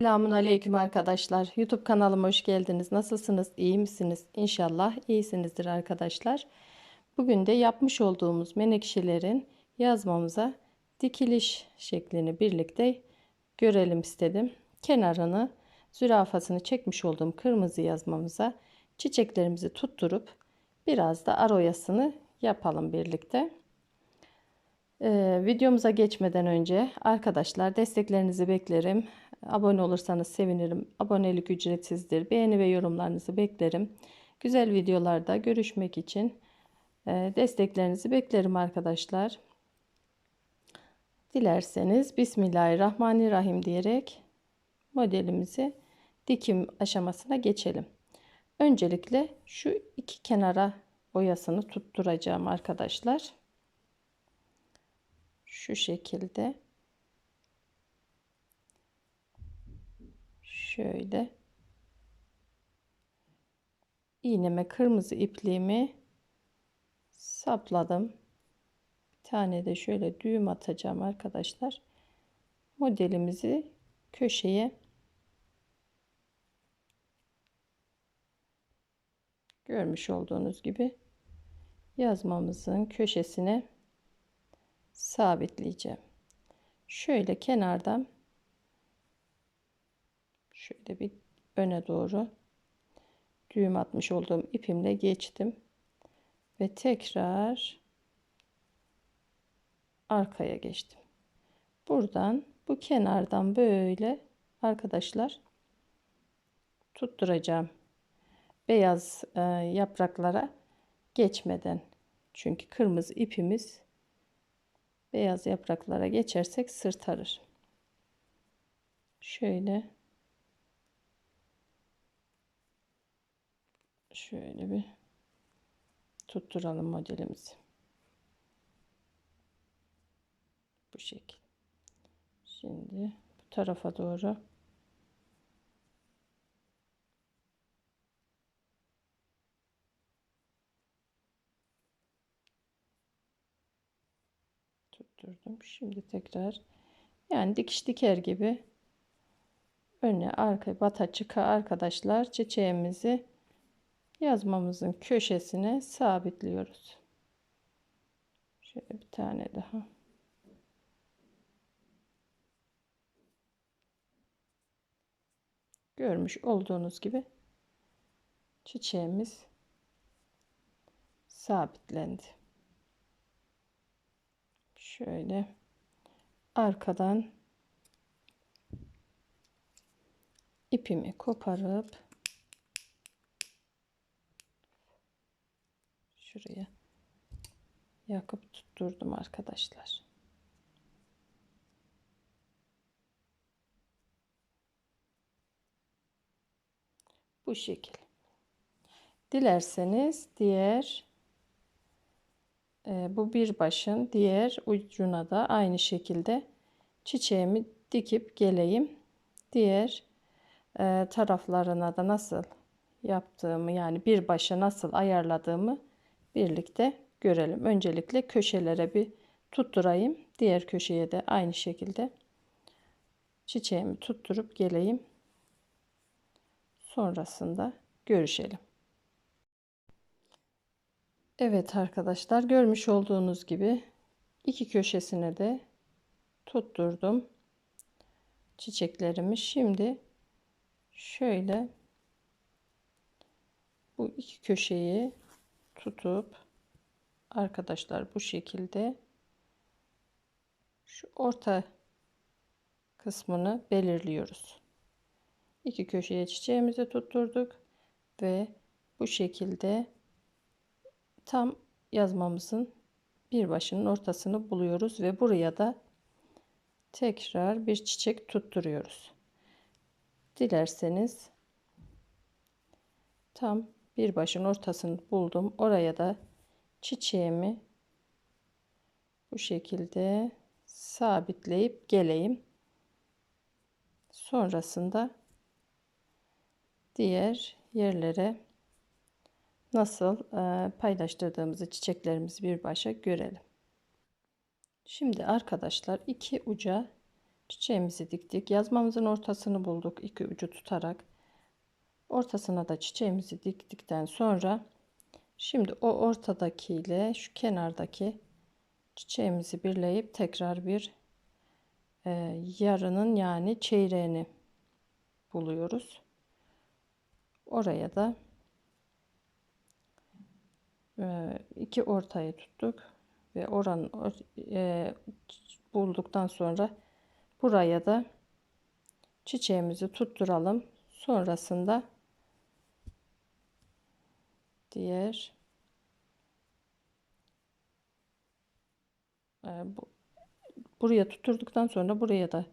Selamun Aleyküm arkadaşlar. YouTube kanalıma hoş geldiniz. Nasılsınız? İyi misiniz? İnşallah iyisinizdir arkadaşlar. Bugün de yapmış olduğumuz menekşelerin yazmamıza dikiliş şeklini birlikte görelim istedim. Kenarını zürafasını çekmiş olduğum kırmızı yazmamıza çiçeklerimizi tutturup biraz da aroyasını yapalım birlikte. Ee, videomuza geçmeden önce arkadaşlar desteklerinizi beklerim. Abone olursanız sevinirim. Abonelik ücretsizdir. Beğeni ve yorumlarınızı beklerim. Güzel videolarda görüşmek için e, desteklerinizi beklerim arkadaşlar. Dilerseniz Bismillahirrahmanirrahim diyerek modelimizi dikim aşamasına geçelim. Öncelikle şu iki kenara boyasını tutturacağım arkadaşlar. Şu şekilde. Şöyle. iğneme kırmızı ipliğimi sapladım. Bir tane de şöyle düğüm atacağım arkadaşlar. Modelimizi köşeye görmüş olduğunuz gibi yazmamızın köşesine sabitleyeceğim. Şöyle kenardan şöyle bir öne doğru düğüm atmış olduğum ipimle geçtim ve tekrar arkaya geçtim. Buradan bu kenardan böyle arkadaşlar tutturacağım. Beyaz e, yapraklara geçmeden. Çünkü kırmızı ipimiz beyaz yapraklara geçersek sırtarır. Şöyle şöyle bir tutturalım modelimizi. Bu şekil. Şimdi bu tarafa doğru tutturdum. Şimdi tekrar yani dikiş diker gibi öne arka bata çıka arkadaşlar çiçeğimizi yazmamızın köşesine sabitliyoruz. Şöyle bir tane daha. Görmüş olduğunuz gibi çiçeğimiz sabitlendi. Şöyle arkadan ipimi koparıp şuraya yakıp tutturdum arkadaşlar. Bu şekil. Dilerseniz diğer e, bu bir başın diğer ucuna da aynı şekilde çiçeğimi dikip geleyim. Diğer e, taraflarına da nasıl yaptığımı yani bir başa nasıl ayarladığımı birlikte görelim. Öncelikle köşelere bir tutturayım. Diğer köşeye de aynı şekilde çiçeğimi tutturup geleyim. Sonrasında görüşelim. Evet arkadaşlar görmüş olduğunuz gibi iki köşesine de tutturdum çiçeklerimi. Şimdi şöyle bu iki köşeyi tutup arkadaşlar bu şekilde şu orta kısmını belirliyoruz. İki köşeye çiçeğimizi tutturduk ve bu şekilde tam yazmamızın bir başının ortasını buluyoruz ve buraya da tekrar bir çiçek tutturuyoruz. Dilerseniz tam bir başın ortasını buldum. Oraya da çiçeğimi bu şekilde sabitleyip geleyim. Sonrasında diğer yerlere nasıl e, paylaştırdığımızı çiçeklerimizi bir başa görelim. Şimdi arkadaşlar iki uca Çiçeğimizi diktik. Yazmamızın ortasını bulduk iki ucu tutarak. Ortasına da çiçeğimizi diktikten sonra şimdi o ortadaki ile şu kenardaki çiçeğimizi birleyip tekrar bir e, yarının yani çeyreğini buluyoruz. Oraya da e, iki ortayı tuttuk ve oranın e, bulduktan sonra buraya da çiçeğimizi tutturalım. Sonrasında diğer e, bu, buraya tutturduktan sonra buraya da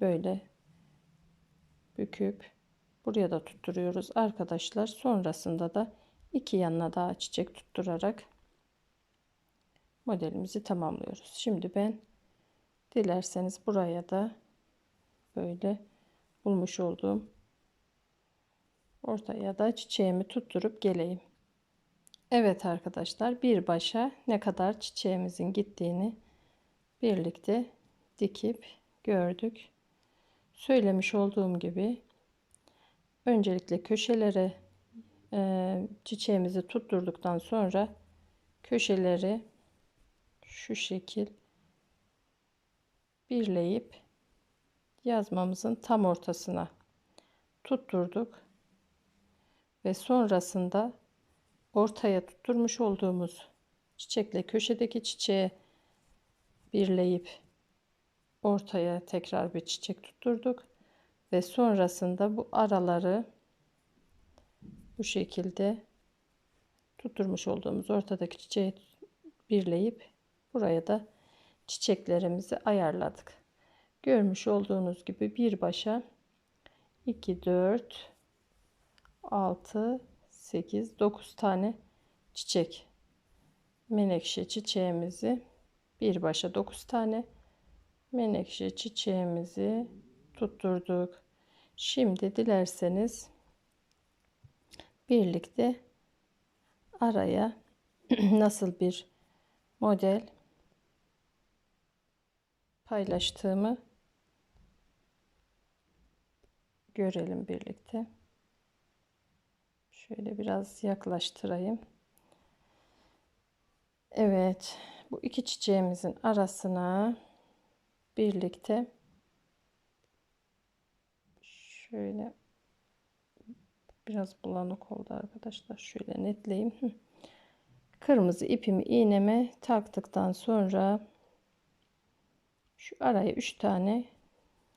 böyle büküp buraya da tutturuyoruz arkadaşlar. Sonrasında da iki yanına daha çiçek tutturarak modelimizi tamamlıyoruz. Şimdi ben dilerseniz buraya da böyle bulmuş olduğum ortaya da çiçeğimi tutturup geleyim. Evet arkadaşlar bir başa ne kadar çiçeğimizin gittiğini birlikte dikip gördük. Söylemiş olduğum gibi öncelikle köşelere e, çiçeğimizi tutturduktan sonra köşeleri şu şekil birleyip yazmamızın tam ortasına tutturduk ve sonrasında ortaya tutturmuş olduğumuz çiçekle köşedeki çiçeğe birleyip ortaya tekrar bir çiçek tutturduk ve sonrasında bu araları bu şekilde tutturmuş olduğumuz ortadaki çiçeği birleyip buraya da çiçeklerimizi ayarladık. Görmüş olduğunuz gibi bir başa 2 4 6 8 9 tane çiçek menekşe çiçeğimizi bir başa 9 tane menekşe çiçeğimizi tutturduk. Şimdi dilerseniz birlikte araya nasıl bir model paylaştığımı görelim birlikte. Şöyle biraz yaklaştırayım. Evet, bu iki çiçeğimizin arasına birlikte şöyle biraz bulanık oldu arkadaşlar. Şöyle netleyeyim. Kırmızı ipimi iğneme taktıktan sonra şu araya 3 tane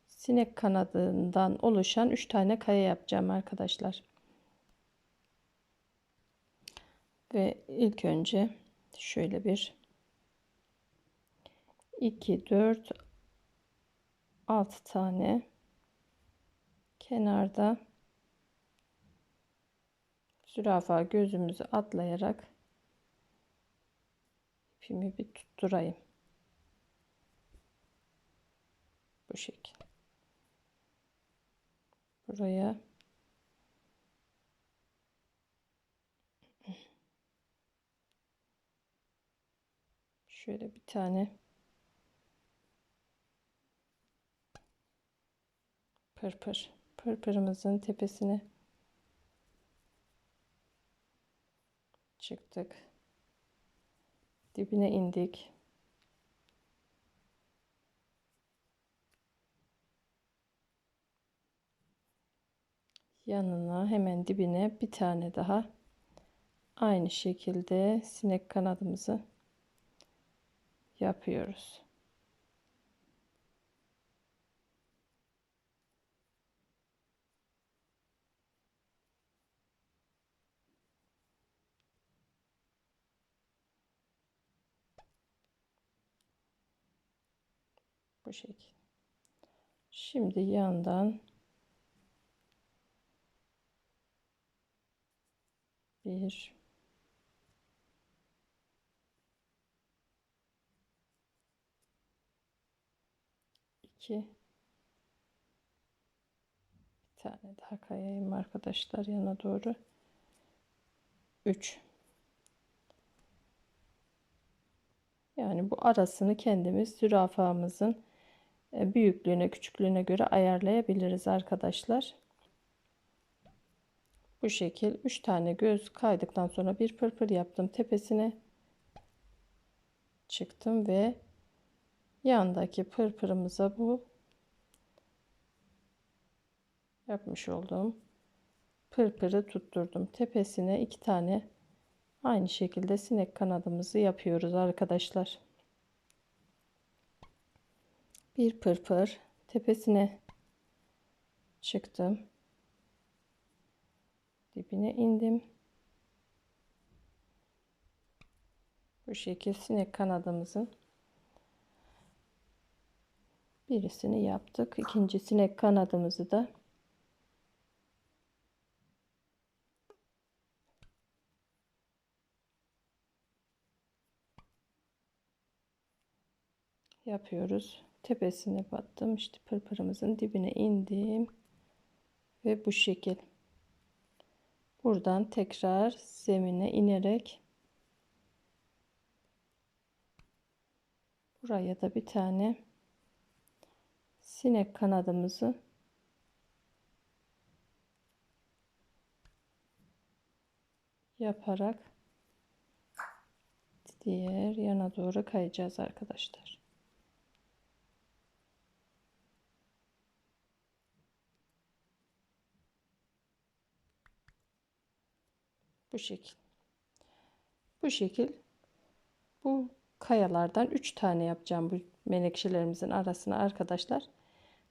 sinek kanadından oluşan 3 tane kaya yapacağım arkadaşlar. Ve ilk önce şöyle bir 2 4 6 tane kenarda zürafa gözümüzü atlayarak ipimi bir tutturayım. Bu şekil. Buraya şöyle bir tane pırpır pırpırımızın tepesine çıktık. Dibine indik. Yanına hemen dibine bir tane daha aynı şekilde sinek kanadımızı yapıyoruz. Bu şekil. Şimdi yandan bir iki bir tane daha kayayım arkadaşlar yana doğru. Üç. Yani bu arasını kendimiz zürafamızın e, büyüklüğüne küçüklüğüne göre ayarlayabiliriz arkadaşlar. Bu şekil 3 tane göz kaydıktan sonra bir pırpır yaptım tepesine. Çıktım ve yandaki pırpırımıza bu yapmış olduğum pırpırı tutturdum. Tepesine iki tane aynı şekilde sinek kanadımızı yapıyoruz arkadaşlar. Bir pırpır tepesine çıktım. Dibine indim. Bu şekil sinek kanadımızın birisini yaptık. İkinci sinek kanadımızı da yapıyoruz. Tepesine battım. İşte pırpırımızın dibine indim. Ve bu şekil. Buradan tekrar zemine inerek buraya da bir tane sinek kanadımızı yaparak diğer yana doğru kayacağız arkadaşlar. Bu şekil. Bu şekil bu kayalardan 3 tane yapacağım bu menekşelerimizin arasına arkadaşlar.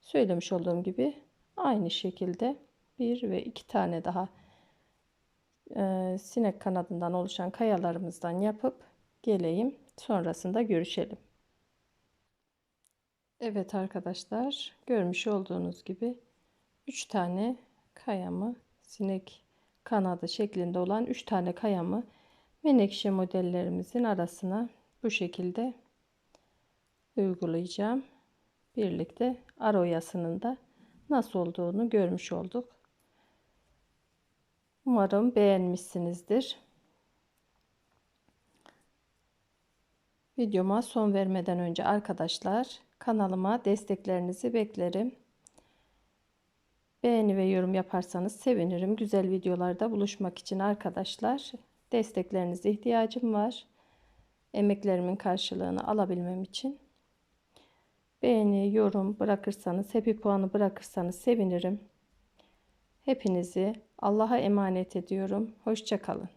Söylemiş olduğum gibi aynı şekilde bir ve iki tane daha e, sinek kanadından oluşan kayalarımızdan yapıp geleyim. Sonrasında görüşelim. Evet arkadaşlar görmüş olduğunuz gibi 3 tane kayamı sinek kanadı şeklinde olan 3 tane kayamı menekşe modellerimizin arasına bu şekilde uygulayacağım. Birlikte aroyasının da nasıl olduğunu görmüş olduk. Umarım beğenmişsinizdir. Videoma son vermeden önce arkadaşlar kanalıma desteklerinizi beklerim. Beğeni ve yorum yaparsanız sevinirim. Güzel videolarda buluşmak için arkadaşlar desteklerinize ihtiyacım var. Emeklerimin karşılığını alabilmem için. Beğeni, yorum bırakırsanız, happy puanı bırakırsanız sevinirim. Hepinizi Allah'a emanet ediyorum. Hoşçakalın.